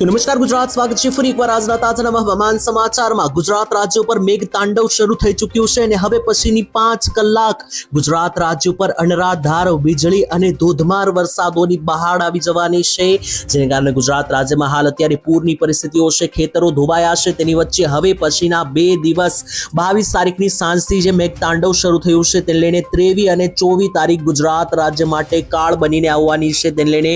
તો નમસ્કાર, ગુજરાત સ્વાગત છે ફરી એકવાર આજના તાજા હવામાન સમાચારમાં. ગુજરાત રાજ્ય ઉપર મેઘ તાંડવ શરૂ થઈ ચૂક્યું છે અને હવે પછીની પાંચ કલાક ગુજરાત રાજ્ય ઉપર અનરાધાર વીજળી અને ધોધમાર વરસાદોની બહાર આવી જવાની છે. જેને કારણે ગુજરાત રાજ્યમાં હાલ અત્યારે પૂરની પરિસ્થિતિઓ છે, ખેતરો ધોવાયા છે. તેની વચ્ચે હવે પછીના બે દિવસ બાવીસ તારીખની સાંજથી જે મેઘ તાંડવ શરૂ થયું છે, તેને લઈને ત્રેવી અને ચોવીસ તારીખ ગુજરાત રાજ્ય માટે કાળ બનીને આવવાની છે. તેને લઈને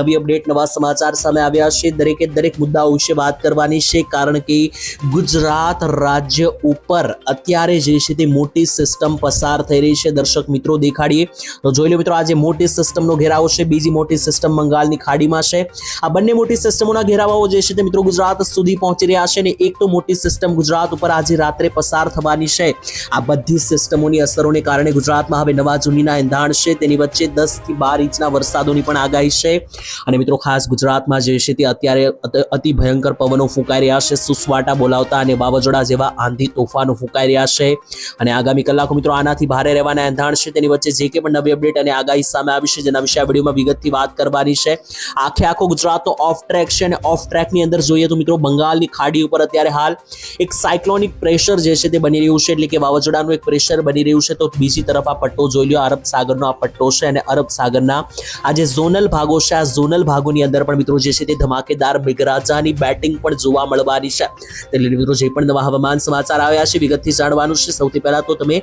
નવી અપડેટ, નવા સમાચાર સામે આવ્યા છે. દરેકે દરેક મુદ્દાઓ વિશે વાત કરવાની છે, કારણ કે ગુજરાત રાજ્ય ઉપર અત્યારે જે છે તે મોટી સિસ્ટમ પસાર થઈ રહી છે. દર્શક મિત્રો, દેખાડીએ. તો જોઈ લો મિત્રો આજે મોટી સિસ્ટમનો ઘેરાવો છે, બીજી મોટી સિસ્ટમ બંગાળની ખાડીમાં છે. આ બંને મોટી સિસ્ટમોના ઘેરાવાઓ જે છે તે મિત્રો ગુજરાત સુધી પહોંચી રહ્યા છે અને એક તો મોટી સિસ્ટમ ગુજરાત ઉપર આજે રાત્રે પસાર થવાની છે. આ બધી સિસ્ટમોની અસરોને કારણે ગુજરાતમાં હવે નવા જૂનીના એંધાણ છે. તેની વચ્ચે દસથી બાર ઇંચના વરસાદોની પણ આગાહી છે. અને મિત્રો, ખાસ ગુજરાતમાં જે છે તે અત્યારે અત- ભયંકર પવનો ફૂંકાઈ રહ્યા છે. સુસવાટા બોલાવતા અને વાવાઝોડા જેવા આંધી તોફાનો ફૂંકાઈ રહ્યા છે. અને આગામી કલાકો મિત્રો આનાથી ભારે રહેવાના એંધાણ છે. તેની વચ્ચે જે કે પણ નવી અપડેટ અને આગાહી સામે આવી છે જેના વિશે આ વિડીયોમાં વિગતથી વાત કરવાની છે. આખે આખો ગુજરાતનો ઓફ ટ્રેક છે અને ઓફ ટ્રેકની અંદર જોઈએ તો મિત્રો બંગાળની ખાડી ઉપર અત્યારે હાલ એક સાયક્લોનિક પ્રેશર જે છે તે બની રહ્યું છે. એટલે કે વાવાઝોડાનું એક પ્રેશર બની રહ્યું છે. તો બીજી તરફ આ પટ્ટો જોઈ લો અરબ સાગરનો આ પટ્ટો છે અને અરબ સાગરના આ જે ઝોનલ ભાગો છે, આ ઝોનલ ભાગોની અંદર પણ મિત્રો જે છે તે ધમાકેદાર મેઘરાજાની બેટિંગ પણ જોવા મળવાની છે. એટલે મિત્રો જે પણ નવા હવામાન સમાચાર આવ્યા છે, વિગતથી જાણવાનું છે. સૌથી પહેલા તો તમે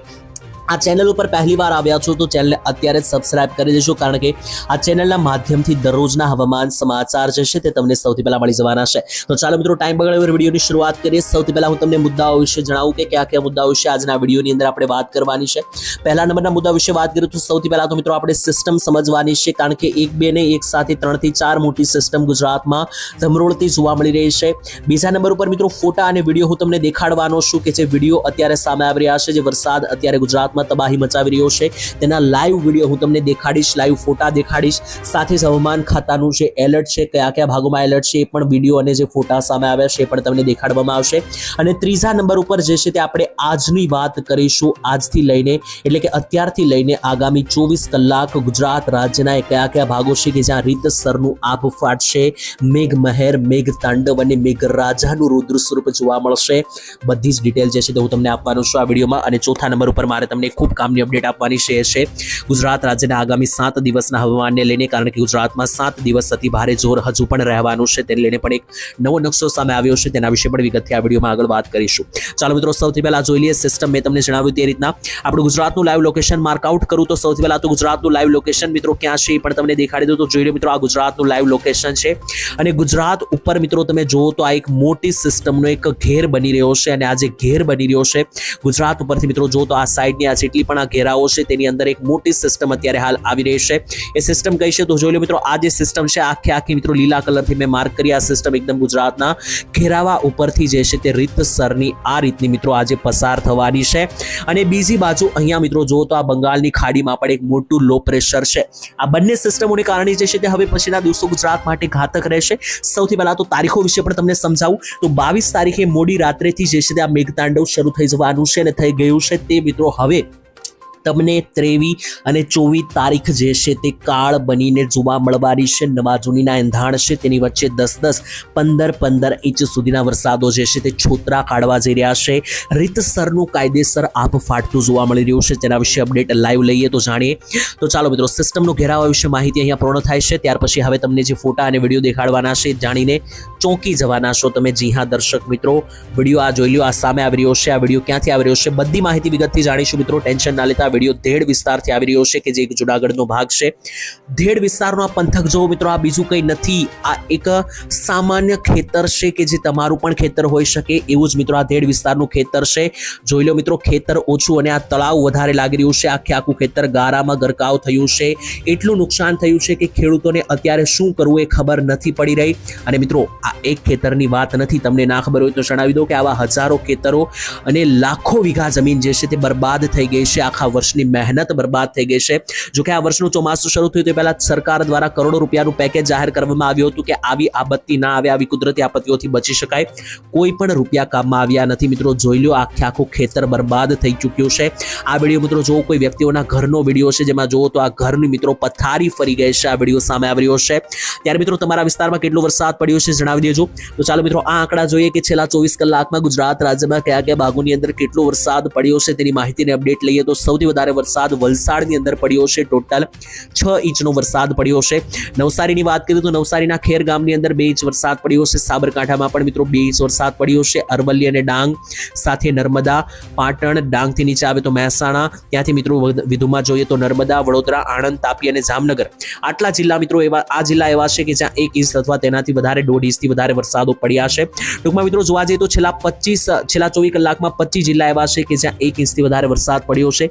આ ચેનલ ઉપર પહેલી વાર આવ્યા છો તો ચેનલને અત્યારે જ સબસ્ક્રાઇબ કરી દેજો, કારણ કે આ ચેનલના માધ્યમથી દરરોજના હવામાન સમાચાર જે છે તે તમને સૌથી પહેલા મળી જવાના છે. તો ચાલો મિત્રો ટાઈમ બગાડે વિડીયોની શરૂઆત કરીએ. સૌથી પહેલા હું તમને મુદ્દાઓ વિશે જણાવું કે કયા કયા મુદ્દાઓ વિશે આજના વિડીયોની અંદર આપણે વાત કરવાની છે. પહેલા નંબરના મુદ્દા વિશે વાત કરીએ તો સૌથી પહેલા તો મિત્રો, આપણે સિસ્ટમ સમજવાની છે, કારણ કે એક, બે ને એક સાથે ત્રણથી ચાર મોટી સિસ્ટમ ગુજરાતમાં ધમરોળથી જોવા મળી રહી છે. બીજા નંબર ઉપર મિત્રો, ફોટા અને વીડિયો હું તમને દેખાડવાનો છું કે જે વીડિયો અત્યારે સામે આવી રહ્યા છે, જે વરસાદ અત્યારે ગુજરાતમાં તબાહી મચાવી રહ્યો છે. તેના લાઈવ વીડિયો હું તમને દેખાડીશ લાઈવ ફોટા દેખાડીશ. સાથે જ હવામાન ખાતાનું જે એલર્ટ છે, કયા કયા ભાગોમાં એલર્ટ છે એ પણ વીડિયો અને જે ફોટા સામે આવ્યા છે એ પણ તમને દેખાડવામાં આવશે. અને ત્રીજા નંબર ઉપર જે છે તે આપણે આજની વાત કરીશું, આજથી લઈને, એટલે કે અત્યારથી લઈને આગામી ચોવીસ કલાક ગુજરાત રાજ્યના કયા કયા ભાગો છે કે જ્યાં રીતસરનું આભ ફાટશે મેઘ મહેર મેઘ તાંડવ અને મેઘરાજાનું રુદ્ર સ્વરૂપ જોવા મળશે. બધી જ ડિટેલ જે છે તે હું તમને આપવાનો છું આ વિડીયોમાં અને ચોથા નંબર ઉપર મારે તમને ખૂબ કામની અપડેટ આપવાની છે છે ગુજરાત રાજ્યના આગામી સાત દિવસના હવામાનને લઈને, કારણ કે ગુજરાતમાં સાત દિવસ અતિ ભારે જોર હજુ પણ રહેવાનું છે. તેને લઈને પણ એક નવો નકશો સામે આવ્યો છે. તેના વિશે પણ વિગતથી આ વિડીયોમાં આગળ વાત કરીશું. ચાલો મિત્રો, સૌથી પહેલા જોઈ લઈએ સિસ્ટમ મેં તમને જણાવ્યું તે રીતના. આપણું ગુજરાતનું લાઈવ લોકેશન માર્કઆઉટ કરું તો સૌથી પહેલા તો ગુજરાતનું લાઈવ લોકેશન મિત્રો ક્યાં છે એ પણ તમને દેખાડી દઉં. તો જોઈ લો મિત્રો, આ ગુજરાતનું લાઈવ લોકેશન છે. અને ગુજરાત ઉપર મિત્રો તમે જુઓ તો આ એક મોટી સિસ્ટમનો એક ઘેર બની રહ્યો છે. અને આ જે ઘેર બની રહ્યો છે, ગુજરાત ઉપરથી મિત્રો જો તો આ સાઈડની આ જેટલી પણ આ ઘેરાઓ છે. તેની અંદર એક મોટી સિસ્ટમ અત્યારે હાલ આવી રહી છે. એ સિસ્ટમ કઈ છે? તો જોઈ લો મિત્રો, આ જે સિસ્ટમ છે, આખે આખી મિત્રો લીલા કલરથી મેં માર્ક કરી આ સિસ્ટમ એકદમ ગુજરાતના ઘેરાવા ઉપરથી જે છે તે રીતસરની આ રીતની મિત્રો આજે પસાર થવાની છે. અને બીજી બાજુ અહીંયા મિત્રો જો તો આ બંગાળની ખાડીમાં પણ એક મોટું લો પ્રેશર છે. આ બંને સિસ્ટમોને કારણે જે છે તે હવે પછીના દિવસો ગુજરાત માટે ઘાતક રહેશે. સૌથી પહેલાં તો તારીખો વિશે પણ તમને સમજાવું. તો બાવીસ તારીખે મોડી રાત્રેથી જે છે તે આ મેઘતાંડવ શરૂ થઈ જવાનું છે અને થઈ ગયું છે તે મિત્રો હવે તમને ત્રેવી અને ચોવીસ તારીખ જે છે તે કાળ બનીને જોવા મળવાની છે. નવા જૂનીના એંધાણ છે. તેની વચ્ચે દસ દસ પંદર પંદર ઇંચ સુધીના વરસાદો જે છે તે છોતરા કાઢવા જઈ રહ્યા છે. રીતસરનું કાયદેસર આભ ફાટતું જોવા મળી રહ્યું છે. તેના વિશે અપડેટ લાઈવ લઈએ તો જાણીએ. તો ચાલો મિત્રો, સિસ્ટમનો ઘેરાવા વિશે માહિતી અહીંયા પૂર્ણ થાય છે. ત્યાર પછી હવે તમને જે ફોટા અને વીડિયો દેખાડવાના છે જાણીને ચોંકી જવાના છો તમે. જી હા, દર્શક મિત્રો, વીડિયો આ જોઈ લો આ સામે આવી રહ્યો છે. આ વીડિયો ક્યાંથી આવી રહ્યો છે? બધી માહિતી વિગતથી જાણીશું મિત્રો. ટેન્શન ના લેતા વીડિયો ધેડ વિસ્તારથી આવી રહ્યો છે કે જે એક જુનાગઢનો ભાગ છે. ધેડ વિસ્તારનો આ પંથક જોવો મિત્રો, આ બીજું કંઈ નથી. આ એક સામાન્ય ખેતર છે કે જે તમારું પણ ખેતર હોઈ શકે એવું જ મિત્રો આ ધેડ વિસ્તારનું ખેતર છે. જોઈ લો મિત્રો, ખેતર ઓછું અને આ તળાવ વધારે લાગી રહ્યું છે. આખે આખું ખેતર ગારામાં ગરકાવ થયું છે. એટલું નુકસાન થયું છે કે ખેડૂતોને અત્યારે શું કરવું એ ખબર નથી પડી રહી. અને મિત્રો, આ એક ખેતરની વાત નથી. તમને ના ખબર હોય તો જણાવી દો કે આવા હજારો ખેતરો અને લાખો વીઘા જમીન જે છે તે બરબાદ થઈ ગઈ છે. આખા વર્ષની મહેનત બરબાદ થઈ ગઈ છે. જો કે આ વર્ષનું ચોમાસું શરૂ થયું તે પહેલા સરકાર દ્વારા કરોડો રૂપિયાનું પેકેજ જાહેર કરવામાં આવ્યું હતું કે આવી આપત્તિ ના આવે, આવી કુદરતી આપત્તિઓથી બચી શકાય. કોઈ પણ રૂપિયા કામમાં આવ્યા નથી. મિત્રો, જોઈ લો આખે આખું ખેતર બરબાદ થઈ ચૂક્યું છે. આ વીડિયો, મિત્રો જો કોઈ વ્યક્તિઓના ઘરનો વીડિયો છે, જેમાં જુઓ તો આ ઘરની, મિત્રો, પથારી ફરી ગઈ છે. આ વીડિયો સામે આવી રહ્યો છે. ત્યારે, મિત્રો, તમારા વિસ્તારમાં કેટલો વરસાદ પડ્યો છે, જણાવી દેજો. તો ચાલો, મિત્રો, આ આંકડા જોઈએ કે છેલ્લા ચોવીસ કલાકમાં ગુજરાત રાજ્યમાં કયા કયા ભાગોની અંદર કેટલો વરસાદ પડ્યો છે તેની માહિતીને અપડેટ લઈએ. તો સૌથી વધારે વરસાદ વલસાડની અંદર પડ્યો છે. ટોટલ છ ઇંચનો વરસાદ પડ્યો છે. નવસારીની વાત કરીએ તો નવસારીના ખેર ગામની અંદર બે ઇંચ વરસાદ પડ્યો છે. સાબરકાંઠામાં પણ મિત્રો બે ઇંચ વરસાદ પડ્યો છે. અરવલ્લી અને ડાંગ, સાથે નર્મદા, પાટણ, ડાંગથી નીચે આવે તો મહેસાણા. ત્યાંથી મિત્રો વધુમાં જોઈએ તો નર્મદા, વડોદરા, આણંદ, તાપી અને જામનગર. આટલા જિલ્લા મિત્રો એવા, આ જિલ્લા એવા છે કે જ્યાં એક ઇંચ અથવા તેનાથી વધારે, દોઢ ઇંચથી વધારે વરસાદો પડ્યા છે. ટૂંકમાં મિત્રો જોવા જઈએ તો છેલ્લા પચીસ, છેલ્લા ચોવીસ કલાકમાં પચીસ જિલ્લા એવા છે કે જ્યાં એક ઇંચથી વધારે વરસાદ પડ્યો છે.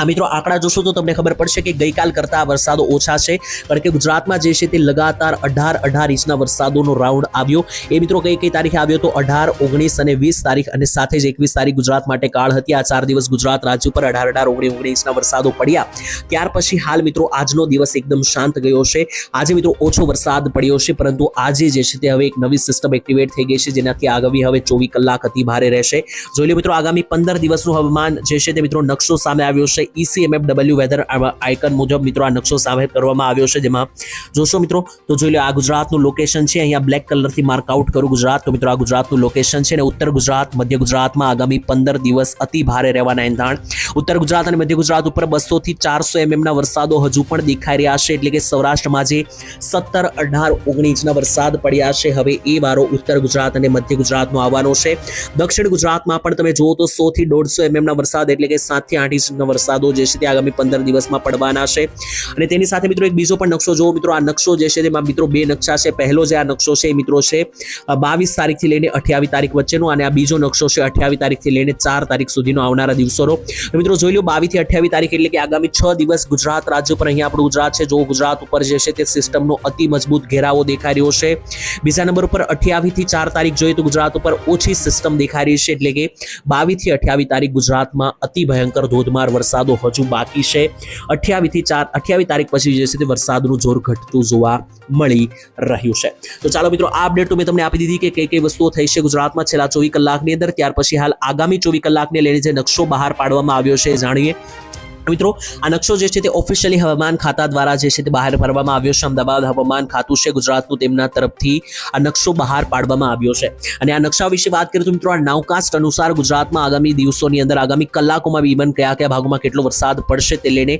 આ મિત્રો આંકડા જોશો તો તમને ખબર પડશે કે ગઈકાલ કરતા વરસાદો ઓછા છે, કારણ કે ગુજરાતમાં જે છે તે લગાતાર અઢાર અઢાર ઇંચના વરસાદોનો રાઉન્ડ આવ્યો. એ મિત્રો કઈ કઈ તારીખે આવ્યો તો અઢાર, ઓગણીસ અને વીસ તારીખ અને સાથે જ એકવીસ તારીખ ગુજરાત માટે કાળ હતી. આ ચાર દિવસ ગુજરાત રાજ્ય ઉપર અઢાર અઢાર, ઓગણીસ ઓગણીસના વરસાદો પડ્યા. ત્યાર પછી હાલ મિત્રો આજનો દિવસ એકદમ શાંત ગયો છે. આજે મિત્રો ઓછો વરસાદ પડ્યો છે, પરંતુ આજે જે છે તે હવે એક નવી સિસ્ટમ એક્ટિવેટ થઈ ગઈ છે, જેનાથી આગામી હવે ચોવીસ કલાક અતિ ભારે રહેશે. જોઈ લો મિત્રો, આગામી પંદર દિવસનું હવામાન જે છે તે મિત્રો નકશો સામે આવ્યો છે. ઈસીએમએફડબલ્યુ વેધર આઇકન મુજબ મિત્રો આ નકશો સામે કરવામાં આવ્યો છે, જેમાં જોશો મિત્રો, તો જોઈ લો આ ગુજરાતનું લોકેશન છે, અહીંયા બ્લેક કલરથી માર્ક આઉટ કરું ગુજરાત, તો મિત્રો આ ગુજરાતનું લોકેશન છે અને ઉત્તર ગુજરાત, મધ્ય ગુજરાતમાં આગામી પંદર દિવસ અતિ ભારે રહેવાના એંધાણ. ઉત્તર ગુજરાત અને મધ્ય ગુજરાત ઉપર બસોથી ચારસો એમએમના વરસાદો હજુ પણ દેખાઈ રહ્યા છે, એટલે કે સૌરાષ્ટ્રમાં જે સત્તર અઢાર ઓગણીસના વરસાદ પડ્યા છે, હવે એ વારો ઉત્તર ગુજરાત અને મધ્ય ગુજરાતનો આવવાનો છે. દક્ષિણ ગુજરાતમાં પણ તમે જુઓ તો સોથી દોઢસો એમએમના વરસાદ, એટલે કે સાતથી આઠ ઇંચના વરસાદો જે છે તે આગામી પંદર દિવસમાં પડવાના છે. અને તેની સાથે મિત્રો એક બીજો પણ નકશો જુઓ મિત્રો, આ નકશો જે છે તેમાં મિત્રો બે નકશા છે. પહેલો જે આ નકશો છે એ મિત્રો છે બાવીસ તારીખથી લઈને અઠ્યાવીસ તારીખ વચ્ચેનો અને આ બીજો નકશો છે અઠ્યાવીસ તારીખથી લઈને ચાર તારીખ સુધીનો આવનારા દિવસોનો. મિત્રો જોઈ લો બાવીસથી અઠ્યાવીસ તારીખ એટલે કે આગામી છ દિવસ ગુજરાત રાજ્ય પર અહીંયા આપણું ગુજરાત છે. જો ગુજરાત ઉપર જે છે તે સિસ્ટમનો અતિ મજબૂત ઘેરાવો દેખાઈ રહ્યો છે. બીજા નંબર ઉપર અઠ્યાવીસથી ચાર તારીખ જોઈએ તો ગુજરાત ઉપર ઓછી સિસ્ટમ દેખાઈ રહી છે. એટલે કે બાવીસથી અઠ્યાવીસ તારીખ ગુજરાતમાં અતિ ભયંકર ધોધમાર વરસાદો હજુ બાકી છે. અઠ્યાવીસથી ચાર, અઠ્યાવીસ તારીખ પછી જે છે તે વરસાદનું જોર ઘટતું જોવા મળી રહ્યું છે. તો ચાલો મિત્રો, આ અપડેટ મેં તમને આપી દીધી કે કઈ કઈ વસ્તુઓ થઈ છે ગુજરાતમાં છેલ્લા ચોવીસ કલાકની અંદર. ત્યાર પછી હાલ આગામી ચોવીસ કલાકને લઈને જે નકશો બહાર પાડવામાં આવ્યો છે જાણીએ. મિત્રો, આ નકશો જે છે તે ઓફિશિયલી હવામાન ખાતા દ્વારા જે છે તે બહાર પાડવામાં આવ્યો છે. અમદાવાદ હવામાન ખાતું છે, ગુજરાતનું તેમના તરફથી આ નકશો બહાર પાડવામાં આવ્યો છે. અને આ નકશા વિશે વાત કરીએ તો મિત્રો, આ નાવકાસ્ટ અનુસાર ગુજરાતમાં આગામી દિવસોની અંદર, આગામી કલાકોમાં ઇવન કયા કયા ભાગોમાં કેટલો વરસાદ પડશે તે લઈને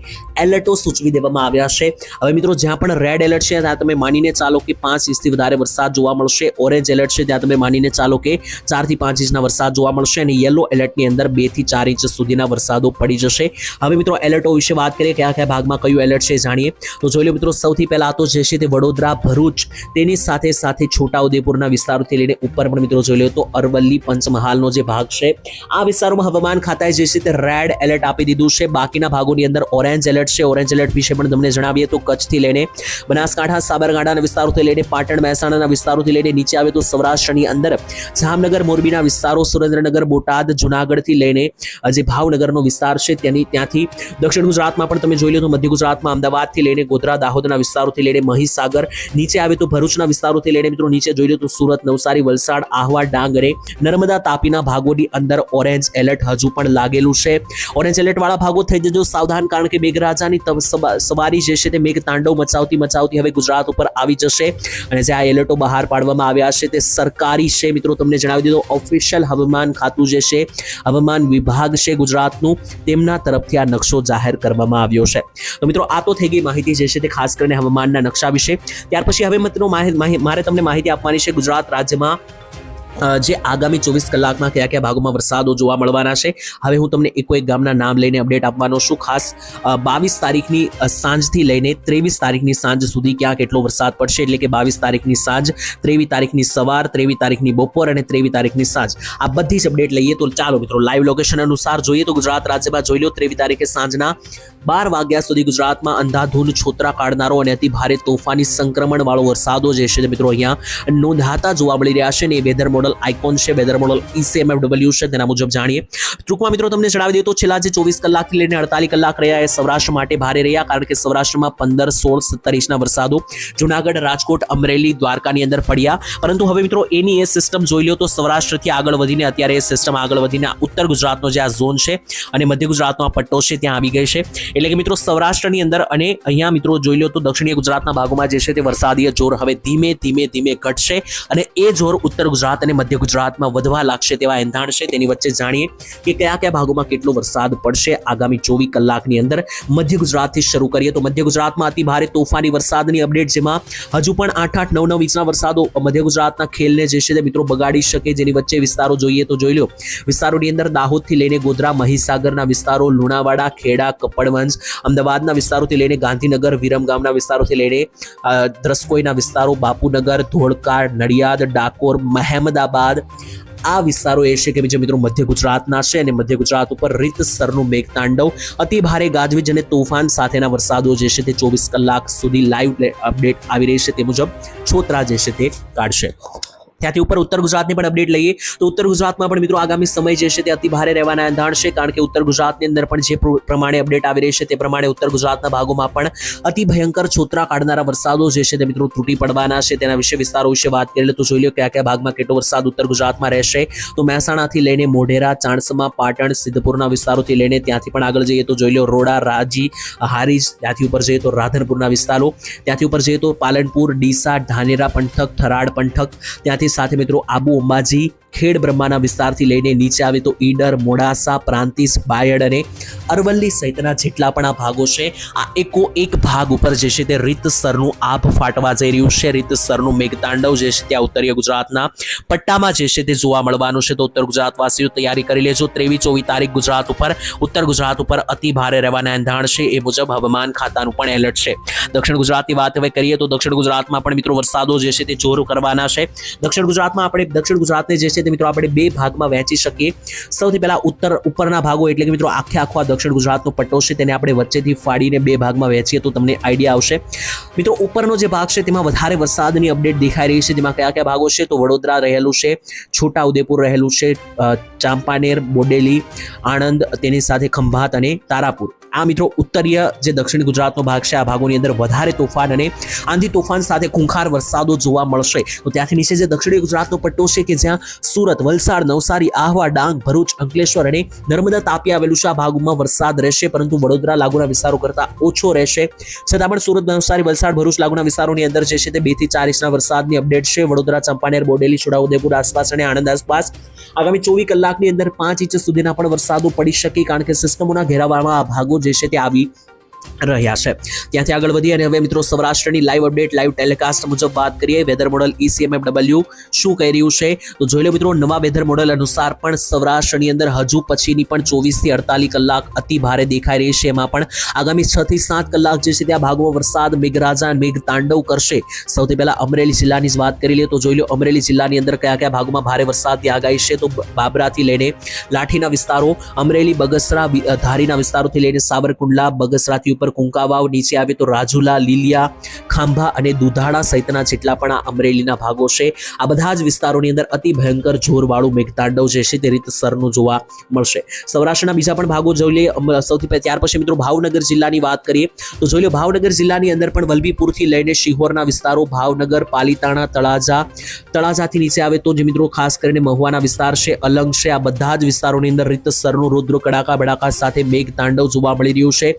એલર્ટો સૂચવી દેવામાં આવ્યા છે. હવે મિત્રો, જ્યાં પણ રેડ એલર્ટ છે, ત્યાં તમે માનીને ચાલો કે પાંચ ઇંચથી વધારે વરસાદ જોવા મળશે. ઓરેન્જ એલર્ટ છે, ત્યાં તમે માનીને ચાલો કે ચારથી પાંચ ઇંચના વરસાદ જોવા મળશે. અને યલો એલર્ટની અંદર બેથી ચાર ઇંચ સુધીના વરસાદો પડી જશે. હવે મિત્રો એલર્ટો વિશે વાત કરીએ, કયા કયા ભાગમાં કયું એલર્ટ છે જાણીએ. તો જોઈ લો મિત્રો, સૌથી પહેલા તો જે છે તે વડોદરા, ભરૂચ, તેની સાથે સાથે છોટાઉદેપુરના વિસ્તારોથી લઈને ઉપર પણ મિત્રો જોઈ લો તો અરવલ્લી, પંચમહાલનો જે ભાગ છે, આ વિસ્તારોમાં હવામાન ખાતાએ જે છે તે રેડ એલર્ટ આપી દીધું છે. બાકીના ભાગોની અંદર ઓરેન્જ એલર્ટ છે. ઓરેન્જ એલર્ટ વિશે પણ તમને જણાવીએ તો કચ્છથી લઈને બનાસકાંઠા, સાબરકાંઠાના વિસ્તારોથી લઈને પાટણ, મહેસાણાના વિસ્તારોથી લઈને નીચે આવે તો સૌરાષ્ટ્રની અંદર જામનગર, મોરબીના વિસ્તારો, સુરેન્દ્રનગર, બોટાદ, જુનાગઢથી લઈને જે ભાવનગરનો વિસ્તાર છે તેની ત્યાંથી દક્ષિણ ગુજરાતમાં પણ તમે જોઈ લો તો મધ્ય ગુજરાતમાં અમદાવાદથી લઈને ગોધરા, દાહોદના વિસ્તારોથી લઈને મહીસાગર, નીચે આવે તો ભરૂચના વિસ્તારોથી લઈને મિત્રો નીચે જોઈ લો તો સુરત, નવસારી, વલસાડ, આહવા ડાંગ અને નર્મદા, તાપીના ભાગોની અંદર ઓરેન્જ એલર્ટ હજુ પણ લાગેલું છે. ઓરેન્જ એલર્ટ વાળા ભાગો થઈ જજો સાવધાન કારણ કે મેઘરાજાની સવારી જે છે તે મેઘ તાંડવ મચાવતી મચાવતી હવે ગુજરાત ઉપર આવી જશે અને જે આ એલર્ટો બહાર પાડવામાં આવ્યા છે તે સરકારી છે. મિત્રો તમને જણાવી દીધો ઓફિશિયલ હવામાન ખાતું જે છે, હવામાન વિભાગ છે ગુજરાતનું તેમના તરફથી આ નકશો જાહેર કરવામાં આવ્યો છે. તો મિત્રો, આ તો થઈ ગઈ માહિતી જે છે તે ખાસ કરીને હવામાનના નકશા વિશે. ત્યાર પછી હવે મિત્રો મારે તમને માહિતી આપવાની છે ગુજરાત રાજ્યમાં જે આગામી ચોવીસ કલાકમાં કયા કયા ભાગોમાં વરસાદો જોવા મળવાના છે? હવે હું તમને એકો એક ગામના નામ લઈને અપડેટ આપવાનો છું. ખાસ બાવીસ તારીખની સાંજથી લઈને ત્રેવીસ તારીખની સાંજ સુધી ક્યાં કેટલો વરસાદ પડશે? એટલે કે બાવીસ તારીખની સાંજ, ત્રેવીસ તારીખની સવાર, ત્રેવીસ તારીખની બપોર અને ત્રેવીસ તારીખની સાંજ. આ બધી જ અપડેટ લઈએ તો ચાલો મિત્રો લાઈવ લોકેશન અનુસાર જોઈએ તો ગુજરાત રાજ્યમાં જોઈ લો, ત્રેવીસ તારીખે સાંજના બાર વાગ્યા સુધી ગુજરાતમાં અંધાધૂંધ છોતરા કાઢનારો અને અતિ ભારે તોફાની સંક્રમણ વાળો વરસાદો જે છે મિત્રો અહીંયા નોંધાતા જોવા મળી રહ્યા છે અને એ વેધર મોડલ આઇકોન છે, વેધર મોડલ ઈસીએમએફડબલ્યુ છે, તેના મુજબ જાણીએ. ટૂંકમાં મિત્રો તમને જણાવી દઈએ તો છેલ્લા જે ચોવીસ કલાકથી લઈને અડતાલીસ કલાક રહ્યા એ સૌરાષ્ટ્ર માટે ભારે રહ્યા કારણ કે સૌરાષ્ટ્રમાં પંદર, સોળ, સત્તર ઇંચના વરસાદો જુનાગઢ, રાજકોટ, અમરેલી, દ્વારકાની અંદર પડ્યા. પરંતુ હવે મિત્રો એની એ સિસ્ટમ જોઈ લો તો સૌરાષ્ટ્રથી આગળ વધીને અત્યારે એ સિસ્ટમ આગળ વધીને ઉત્તર ગુજરાતનો જે આ ઝોન છે અને મધ્ય ગુજરાતનો આ પટ્ટો છે, ત્યાં આવી ગઈ છે. એટલે કે મિત્રો સૌરાષ્ટ્રની અંદર અને અહીંયા મિત્રો જોઈ લો તો દક્ષિણીય ગુજરાતના ભાગોમાં જે છે તે વરસાદીય જોર હવે ધીમે ધીમે ધીમે ઘટશે અને એ જોર ઉત્તર ગુજરાત અને મધ્ય ગુજરાતમાં વધવા લાગશે તેવા એંધાણ છે. તેની વચ્ચે જાણીએ કે કયા કયા ભાગોમાં કેટલો વરસાદ પડશે આગામી ચોવીસ કલાકની અંદર. મધ્ય ગુજરાતથી શરૂ કરીએ તો મધ્ય ગુજરાતમાં અતિ ભારે તોફાની વરસાદની અપડેટ, જેમાં હજુ પણ આઠ આઠ, નવ નવ ઇંચના વરસાદો મધ્ય ગુજરાતના ખેલને જે છે તે મિત્રો બગાડી શકે. જેની વચ્ચે વિસ્તારો જોઈએ તો જોઈ લો, વિસ્તારોની અંદર દાહોદથી લઈને ગોધરા, મહીસાગરના વિસ્તારો, લુણાવાડા, ખેડા, કપડવંજ અમદાવાદના વિસ્તારોથી લઈને ગાંધીનગર, વિરમગામના વિસ્તારોથી લઈને દ્રસ્કોઈના વિસ્તારો, બાપુનગર, ધોળકા, નડિયાદ, ડાકોર, મહેમદાબાદ, આ વિસ્તારો એ છે કે બીજા મિત્રો મધ્ય ગુજરાતના છે અને મધ્ય ગુજરાત ઉપર રીતસરનું મેઘતાંડવ. અતિ ભારે ગાજવીજ અને તોફાન સાથેના વરસાદો જે છે તે ચોવીસ કલાક સુધી લાઈવ અપડેટ આવી રહી છે તે મુજબ છોતરા જે છે તે કાઢશે. ત્યાંથી ઉપર ઉત્તર ગુજરાતની પણ અપડેટ લઈએ. તો ઉત્તર ગુજરાતમાં પણ મિત્રો આગામી સમય જે છે તે અતિ ભારે રહેવાના એંધાણ છે, કારણ કે ઉત્તર ગુજરાતની અંદર પણ જે પ્રમાણે અપડેટ આવી રહી છે તે પ્રમાણે ઉત્તર ગુજરાતના ભાગોમાં પણ અતિ ભયંકર છોતરા કાઢનારા વરસાદો જે છે તે મિત્રો તૂટી પડવાના છે. તેના વિશે વિસ્તારો વિશે વાત કરી લે તો જોઈ લો કયા કયા ભાગમાં કેટલો વરસાદ ઉત્તર ગુજરાતમાં રહેશે. તો મહેસાણાથી લઈને મોઢેરા, ચાણસમા, પાટણ, સિદ્ધપુરના વિસ્તારોથી લઈને ત્યાંથી પણ આગળ જઈએ તો જોઈ લો રોડા રાજી હારીજ, ત્યાંથી ઉપર જઈએ તો રાધનપુરના વિસ્તારો, ત્યાંથી ઉપર જઈએ તો પાલનપુર, ડીસા, ધાનેરા પંથક થરાડ પંથક, ત્યાંથી સાથે મિત્રો આબુ અંબાજી, ખેડ બ્રહ્માના વિસ્તારથી લઈને નીચે આવે તો ઈડર, મોડાસા, પ્રાંતિસ, બાયડ અને અરવલ્લી સહિતના જેટલા પણ આ ભાગો છે, આ એકો એક ભાગ ઉપર જે છે તે રીતસરનું આભ ફાટવા જઈ રહ્યું છે. રીતસરનું મેઘતાંડવ જે છે ત્યાં ઉત્તરીય ગુજરાતના. પટ્ટામાં જે છે તે જોવા મળવાનું છે તો ઉત્તર ગુજરાતવાસીઓ તૈયારી કરી લેજો. ત્રેવીસ ચોવીસ તારીખ ગુજરાત ઉપર, ઉત્તર ગુજરાત ઉપર અતિ ભારે રહેવાના એંધાણ છે એ મુજબ હવામાન ખાતાનું પણ એલર્ટ છે. દક્ષિણ ગુજરાતની વાત હવે કરીએ તો દક્ષિણ ગુજરાતમાં પણ મિત્રો વરસાદો જે છે તે જોર કરવાના છે. દક્ષિણ ગુજરાતમાં આપણે, દક્ષિણ ગુજરાતને જે છે તે મિત્રો આપણે બે ભાગમાં વહેંચી શકીએ. સૌથી પહેલા ઉત્તર ઉપરના ભાગો એટલે કે મિત્રો આખે આખો દક્ષિણ ગુજરાતનો પટ્ટો છે તેને આપણે વચ્ચેથી ફાડીને બે ભાગમાં વહેંચીએ તો તમને આઈડિયા આવશે. મિત્રો, ઉપરનો જે ભાગ છે તેમાં વધારે વરસાદની અપડેટ દેખાઈ રહી છે, જેમાં કયા કયા ભાગો છે? તો વડોદરા રહેલું છે છોટા ઉદેપુર રહેલું છે ચાંપાનેર, બોડેલી, આણંદ, તેની સાથે ખંભાત અને તારાપુર. આ મિત્રો, ઉત્તરીય જે દક્ષિણ ગુજરાતનો ભાગ છે, આ ભાગોની અંદર વધારે તોફાન અને આંધી તોફાન સાથે ખૂંખાર વરસાદો જોવા મળશે. તો ત્યાંથી નીચે જે દક્ષિણ ગુજરાતનો પટ્ટો છે કે જ્યાં સુરત, વલસાડ, નવસારી, આહવા, ડાંગ, ભરૂચ, અંકલેશ્વર અને નર્મદા તાપી આવેલું છે, આ ભાગોમાં વરસાદ રહેશે, પરંતુ વડોદરા લાગુના વિસ્તારો કરતાં ઓછો રહેશે. છતાં પણ સુરત નવસારી, વલસાડ, ભરૂચ લાગુના વિસ્તારોની અંદર જે છે તે બેથી ચાર ઇંચના વરસાદની અપડેટ છે. વડોદરા, ચંપાનેર, બોડેલી છોટાઉદેપુર આસપાસ અને આણંદ આસપાસ આગામી ચોવીસ કલાકની અંદર પાંચ ઇંચ સુધીના પણ વરસાદો પડી શકે, કારણ કે સિસ્ટમોના ઘેરાવામાં ભાગો જે છે તે આવી રહ્યા છે. ત્યાંથી આગળ વધીએ અને હવે મિત્રો સૌરાષ્ટ્રની લાઈવ અપડેટ લાઈવ ટેલિકાસ્ટ મુજબ વાત કરીએ વેધર મોડલ ઈસીએમએફડબલ્યુ શું કહી રહ્યું છે? તો જોઈ લો મિત્રો, નવા વેધર મોડલ અનુસાર પણ સૌરાષ્ટ્રની અંદર હજુ પછીની પણ ચોવીસથી અડતાલીસ કલાક અતિ ભારે દેખાઈ રહી છે. એમાં પણ આગામી છ થી સાત કલાક જે છે ત્યાં ભાગમાં વરસાદ, મેઘરાજા મેઘ તાંડવ કરશે. સૌથી પહેલા અમરેલી જિલ્લાની જ વાત કરી લઈએ, તો જોઈ લો અમરેલી જિલ્લાની અંદર કયા કયા ભાગમાં ભારે વરસાદની આગાહી છે. તો બાબરાથી લઈને લાઠીના વિસ્તારો, અમરેલી, બગસરા ધારીના વિસ્તારોથી લઈને સાબરકુંડલા, બગસરાથી ઉપર કુંકાવાવ, નીચે આવે તો રાજુલા, લીલિયા, ખાંભા અને દુધાળા સહિતના જેટલા પણ આ અમરેલીના ભાગો છે. આ બધા જ વિસ્તારોની અંદર અતિ ભયંકર જોરવાળું મેઘતાંડવ જે છે તે રીતસરનું જોવા મળશે. સૌરાષ્ટ્રના બીજા પણ ભાગો જોઈ લઈએ. સૌથી ત્યાર પછી મિત્રો ભાવનગર જિલ્લાની વાત કરીએ, તો જોઈ લો ભાવનગર જિલ્લાની અંદર પણ વલભીપુરથી લઈને શિહોરના વિસ્તારો, ભાવનગર, પાલીતાણા, તળાજા, તળાજાથી નીચે આવે તો જે મિત્રો ખાસ કરીને મહુવાના વિસ્તાર છે, અલંગ છે, આ બધા જ વિસ્તારોની અંદર રીતસરનું રુદ્ર, કડાકા, બડાકા સાથે મેઘ તાંડવ જોવા મળી રહ્યું છે.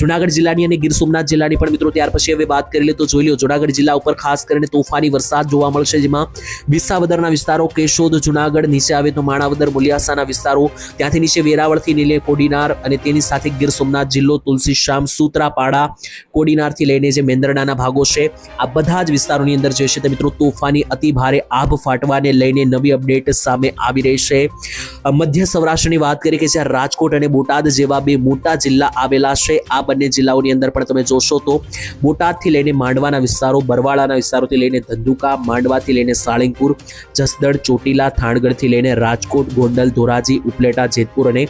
જુનાગઢ જિલ્લાની અને ગીર સોમનાથ જિલ્લાની પણ મિત્રો ત્યાર પછી હવે વાત કરી લે તો જોઈ લો જુનાગઢ જિલ્લા ઉપર ખાસ કરીને તોફાની વરસાદ જોવા મળશે, જેમાં વિસાવદરના વિસ્તારો કેશોદ, જુનાગઢ નીચે આવે તો માણાવદર મુલિયાસાના વિસ્તારો, ત્યાંથી નીચે વેરાવળથી નીલે કોડીનાર અને તેની સાથે ગીર સોમનાથ જિલ્લો તુલસીશ્યામ સૂત્રાપાડા કોડીનારથી લઈને જે મેંદરડાના ભાગો છે, આ બધા જ વિસ્તારોની અંદર જે છે તે મિત્રો તોફાની અતિ ભારે આભ ફાટવાને લઈને નવી અપડેટ સામે આવી રહી છે. મધ્ય સૌરાષ્ટ્રની વાત કરીએ કે જ્યાં રાજકોટ અને બોટાદ જેવા બે મોટા જિલ્લા આવેલા છે, આ બંને જિલ્લાઓની અંદર પણ તમે જોશો તો બોટાદથી લઈને માંડવાના વિસ્તારો, બરવાળાના વિસ્તારોથી લઈને ધંધુકા, માંડવાથી લઈને સાળીંગપુર, જસદણ, ચોટીલા, થાણગઢથી લઈને રાજકોટ, ગોંડલ, ધોરાજી, ઉપલેટા, જેતપુર અને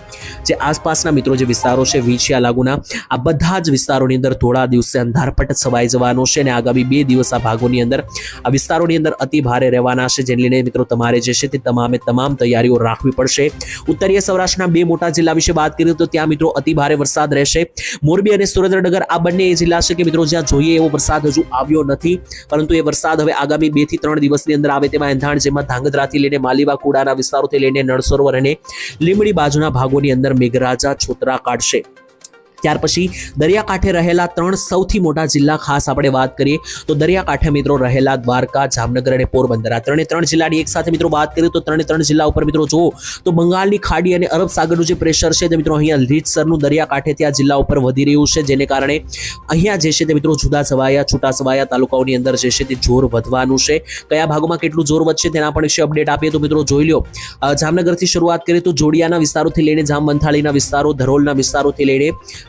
જે આસપાસના મિત્રો જે વિસ્તારો છે, વીંછિયા લાગુના, આ બધા જ વિસ્તારોની અંદર થોડા દિવસે અંધારપટ છવાઈ જવાનો છે અને આગામી બે દિવસ આ ભાગોની અંદર આ વિસ્તારોની અંદર અતિ ભારે રહેવાના છે, જેને લઈને મિત્રો તમારે જે છે તે તમામે તમામ તૈયારીઓ રાખવી પડશે. ઉત્તરીય સૌરાષ્ટ્રના બે મોટા જિલ્લા વિશે વાત કરીએ તો ત્યાં મિત્રો અતિ ભારે વરસાદ રહેશે. મોરબી અને સુરેન્દ્રનગર, આ બંને જિલ્લા છે કે મિત્રો જ્યાં જોઈએ એવો વરસાદ હજુ આવ્યો નથી. પરંતુ એ વરસાદ હવે આગામી બેથી ત્રણ દિવસની અંદર આવે તેમાં એંધાણ જેમાં ધાંગધ્રાથી લઈને માલીવા કુડાના વિસ્તારોથી લઈને નળ સરોવર અને લીમડી બાજુના ભાગોની અંદર મેઘરાજા છોતરા કાઢશે. ત્યાર પછી દરિયાકાંઠે રહેલા ત્રણ સૌથી મોટા જિલ્લા ખાસ આપણે વાત કરીએ તો દરિયાકાંઠે મિત્રો રહેલા દ્વારકા, જામનગર અને પોરબંદર. આ ત્રણે ત્રણ જિલ્લાની એક સાથે મિત્રો વાત કરીએ તો ત્રણે ત્રણ જિલ્લા ઉપર મિત્રો જુઓ તો બંગાળની ખાડી અને અરબ સાગરનું જે પ્રેશર છે તે મિત્રો અહીંયા રીતસરનું દરિયાકાંઠેથી ત્યાં જિલ્લા ઉપર વધી રહ્યું છે. જેને કારણે અહીંયા જે છે તે મિત્રો જુદા સવાયા, છૂટા સવાયા તાલુકાઓની અંદર જે છે તે જોર વધવાનું છે. કયા ભાગોમાં કેટલું જોર વધશે તેના પણ વિશે અપડેટ આપીએ તો મિત્રો જોઈ લો. જામનગરથી શરૂઆત કરીએ તો જોડિયાના વિસ્તારોથી લઈને જામ મંથાળીના વિસ્તારો, ધરોલના વિસ્તારોથી લઈને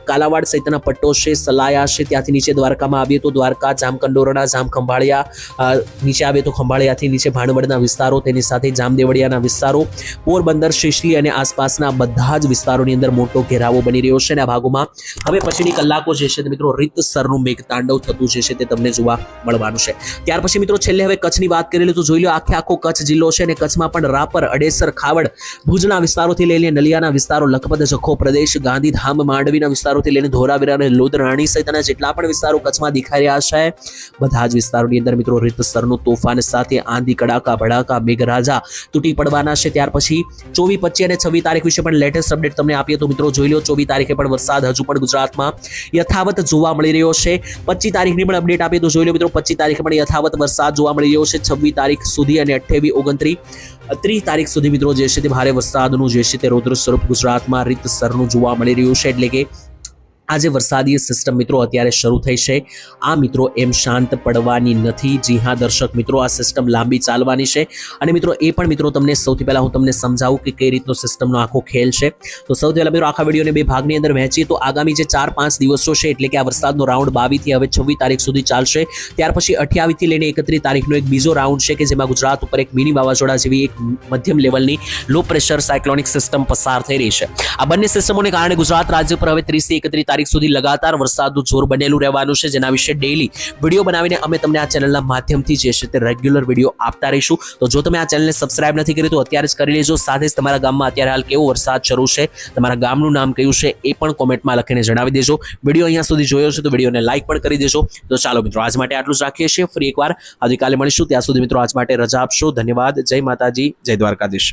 કાલાવાડ સહિતના પટ્ટો છે સલાયા છે ત્યાંથી નીચે દ્વારકામાં આવીએ તો દ્વારકા જામકંડોરણા જામ ખંભાળિયા નીચે આવીએ તો ખંભાળિયાથી નીચે ભાણવડના વિસ્તારો, તેની સાથે જામદેવડિયાના વિસ્તારો, પોરબંદર શિશલી અને આસપાસના બધા જ વિસ્તારોની અંદર મોટો ઘેરાવો બની રહ્યો છે અને આ ભાગોમાં હવે પછીની કલાકો જે છે મિત્રો રીતસરનું મેઘતાંડવ થતું જે છે તે તમને જોવા મળવાનું છે. ત્યાર પછી મિત્રો છેલ્લે હવે કચ્છની વાત કરી લે તો જોઈ લો આખે આખો કચ્છ જિલ્લો છે અને કચ્છમાં પણ રાપર, અડેસર, ખાવડ, ભુજના વિસ્તારોથી લઈને નલિયાના વિસ્તારો, લખપત, જખો પ્રદેશ, ગાંધીધામ, માંડવીના વિસ્તારોથી લઈને ધોરાવીરા અને લોધરાણી સહિતના જેટલા પણ વિસ્તારો કચ્છમાં દેખાઈ રહ્યા છે. બધા જ વિસ્તારોની અંદર મિત્રો રીતસરનું તોફાન સાથે આંધી, કડાકા, ભડાકા, મેઘરાજા તૂટી પડવાના છે. ત્યાર પછી ચોવીસ, પચીસ અને છવ્વીસ તારીખ વિશે પણ લેટેસ્ટ અપડેટ તમને આપીએ તો મિત્રો જોઈ લો, ચોવીસ તારીખે પણ વરસાદ હજુ પણ ગુજરાતમાં યથાવત જોવા મળી રહ્યો છે. પચીસ તારીખની પણ અપડેટ આપીએ તો જોઈ લો મિત્રો પચીસ તારીખે પણ યથાવત વરસાદ જોવા મળી રહ્યો છે. છવ્વીસ તારીખ સુધી અને અઠ્યાવીસ ઓગણત્રીસ, ત્રીસ તારીખ સુધી મિત્રો જે છે તે ભારે વરસાદનું જે છે તે રૌદ્ર સ્વરૂપ ગુજરાતમાં રીતસરનું જોવા મળી રહ્યું છે. એટલે કે આ જે વરસાદી સિસ્ટમ મિત્રો અત્યારે શરૂ થઈ છે. આ મિત્રો એમ શાંત પડવાની નથી. જી હા, દર્શક મિત્રો, આ સિસ્ટમ લાંબી ચાલવાની છે. અને મિત્રો, એ પણ મિત્રો તમને સૌથી પહેલાં હું તમને સમજાવું કે કઈ રીતનો સિસ્ટમનો આખો ખેલ છે. તો સૌથી પહેલાં મિત્રો, આખા વિડીયોને બે ભાગની અંદર વહેંચીએ. તો આગામી જે ચાર પાંચ દિવસો છે, એટલે કે આ વરસાદનો રાઉન્ડ બાવીસથી હવે છવ્વીસ તારીખ સુધી ચાલશે. ત્યાર પછી અઠ્યાવીસથી લઈને એકત્રીસ તારીખનો એક બીજો રાઉન્ડ છે, કે જેમાં ગુજરાત ઉપર એક મિની વાવાઝોડા જેવી એક મધ્યમ લેવલની લો પ્રેશર સાયક્લોનિક સિસ્ટમ પસાર થઈ રહી છે. આ બંને સિસ્ટમોને કારણે ગુજરાત રાજ્ય પર હવે ત્રીસથી એકત્રીસ તારીખ સુધી લગાતાર વરસાદનું જોર બનેલું રહેવાનું છે, જેના વિશે ડેઈલી વીડિયો બનાવીને અમે તમને આ ચેનલના માધ્યમથી જે છે તે રેગ્યુલર વીડિયો આપતા રહીશું. તો જો તમે આ ચેનલને સબસ્ક્રાઇબ નથી કરી, તો અત્યારે જ કરી લેજો. સાથે જ તમારા ગામમાં અત્યારે હાલ કેવો વરસાદ શરૂ છે, તમારા ગામનું નામ કયું છે, એ પણ કોમેન્ટમાં લખીને જણાવી દેજો. વીડિયો અહીંયા સુધી જોયો છે તો વિડીયોને લાઇક પણ કરી દેજો. તો ચાલો મિત્રો, આજ માટે આટલું જ રાખીએ છીએ. ફરી એકવાર, આવતીકાલે મળીશું. ત્યાં સુધી મિત્રો, આજ માટે રજા આપશો. ધન્યવાદ. જય માતાજી. જય દ્વારકાધીશ.